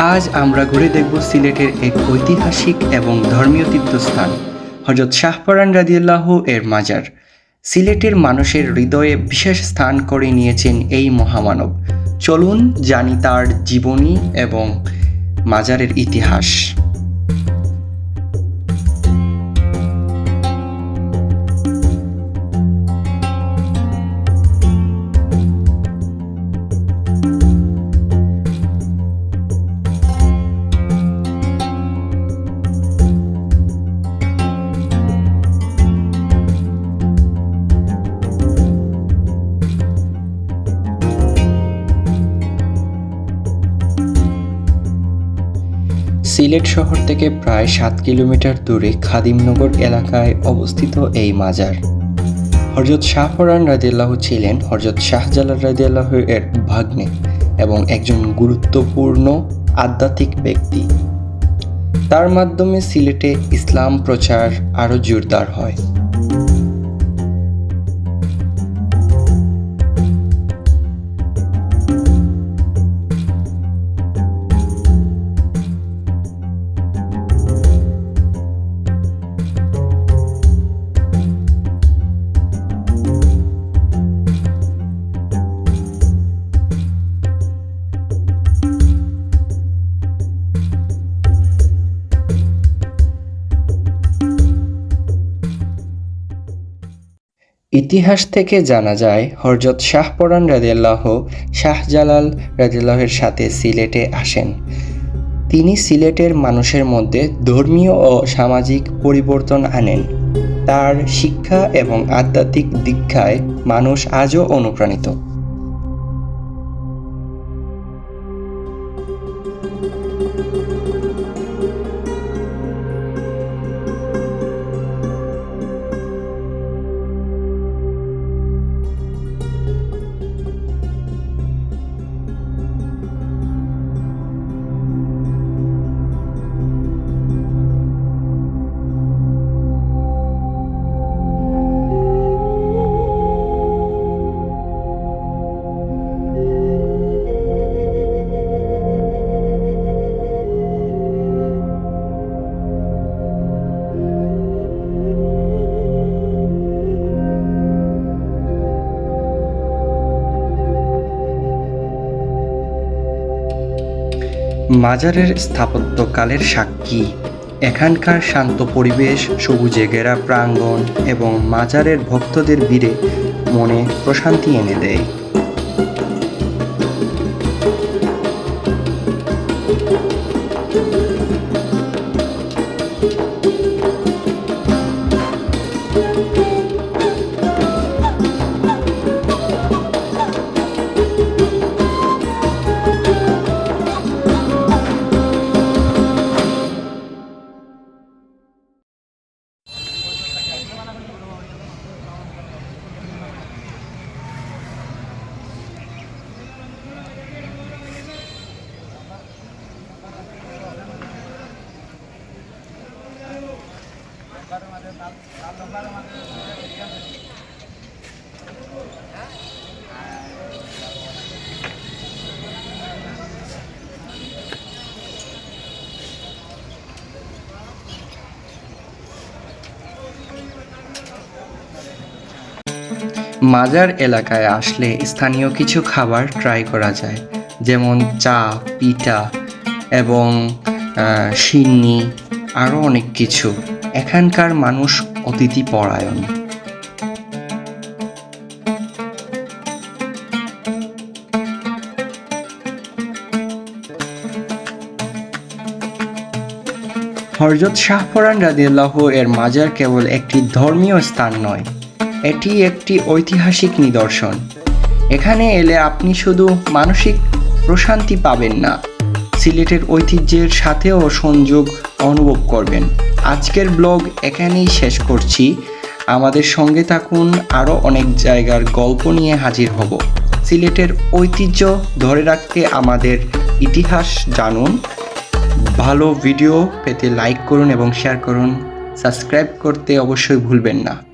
আজ আমরা ঘুরে দেখব সিলেটের এক ঐতিহাসিক এবং ধর্মীয় তীর্থস্থান হজরত শাহপরান রাদিয়াল্লাহ এর মাজার। সিলেটের মানুষের হৃদয়ে বিশেষ স্থান করে নিয়েছেন এই মহামানব। চলুন জানি তার জীবনী এবং মাজারের ইতিহাস। সিলেট শহর থেকে প্রায় সাত কিলোমিটার দূরে খাদিমনগর এলাকায় অবস্থিত এই মাজার। হরজত শাহপরান রাজিয়াল্লাহ ছিলেন হরজত শাহজালাল রাজিয়াল্লাহ এর ভাগ্নে এবং একজন গুরুত্বপূর্ণ আধ্যাত্মিক ব্যক্তি। তার মাধ্যমে সিলেটে ইসলাম প্রচার আরও জোরদার হয়। ইতিহাস থেকে জানা যায় হরজত শাহপরান রাদিয়াল্লাহ শাহজালাল রাদিয়াল্লাহের সাথে সিলেটে আসেন। তিনি সিলেটের মানুষের মধ্যে ধর্মীয় ও সামাজিক পরিবর্তন আনেন। তার শিক্ষা এবং আধ্যাত্মিক দীক্ষায় মানুষ আজও অনুপ্রাণিত। মাজারের স্থাপত্যকালের সাক্ষী। এখানকার শান্ত পরিবেশ, সবুজে ঘেরা প্রাঙ্গণ এবং মাজারের ভক্তদের ভিড়ে মনে প্রশান্তি এনে দেয়। মাজার এলাকায় আসলে স্থানীয় কিছু খাবার ট্রাই করা যায়, যেমন চা, পিঠা এবং সিন্নি আরও অনেক কিছু। এখানকার মানুষ অতিথি পরায়ণ। হরজত শাহপরান রাদিয়াল্লাহ এর মাজার কেবল একটি ধর্মীয় স্থান নয়, এটি একটি ঐতিহাসিক নিদর্শন। এখানে এলে আপনি শুধু মানসিক প্রশান্তি পাবেন না। সিলেটের ঐতিহ্যের সাথেও সংযোগ অনুভব করবেন। আজকের ব্লগ এখানেই শেষ করছি। আমাদের সঙ্গে থাকুন, আরও অনেক জায়গার গল্প নিয়ে হাজির হব। সিলেটের ঐতিহ্য ধরে রাখতে আমাদের ইতিহাস জানুন। ভালো ভিডিও পেতে লাইক করুন এবং শেয়ার করুন। সাবস্ক্রাইব করতে অবশ্যই ভুলবেন না।